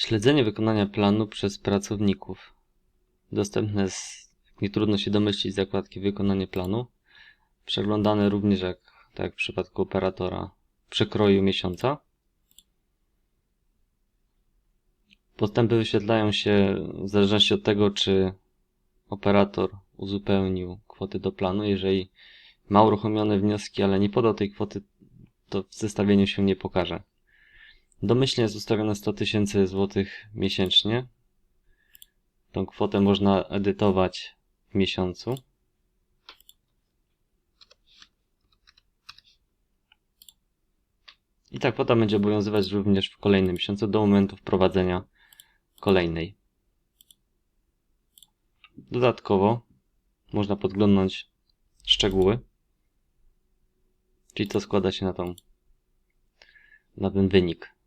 Śledzenie wykonania planu przez pracowników. Dostępne jest, jak nie trudno się domyślić, zakładki wykonanie planu. Przeglądane również jak, tak jak w przypadku operatora przekroju miesiąca. Postępy wyświetlają się w zależności od tego, czy operator uzupełnił kwoty do planu. Jeżeli ma uruchomione wnioski, ale nie podał tej kwoty, to w zestawieniu się nie pokaże. Domyślnie jest ustawione 100 tysięcy złotych miesięcznie. Tą kwotę można edytować w miesiącu. I ta kwota będzie obowiązywać również w kolejnym miesiącu do momentu wprowadzenia kolejnej. Dodatkowo można podglądnąć szczegóły, czyli co składa się na tą na ten wynik.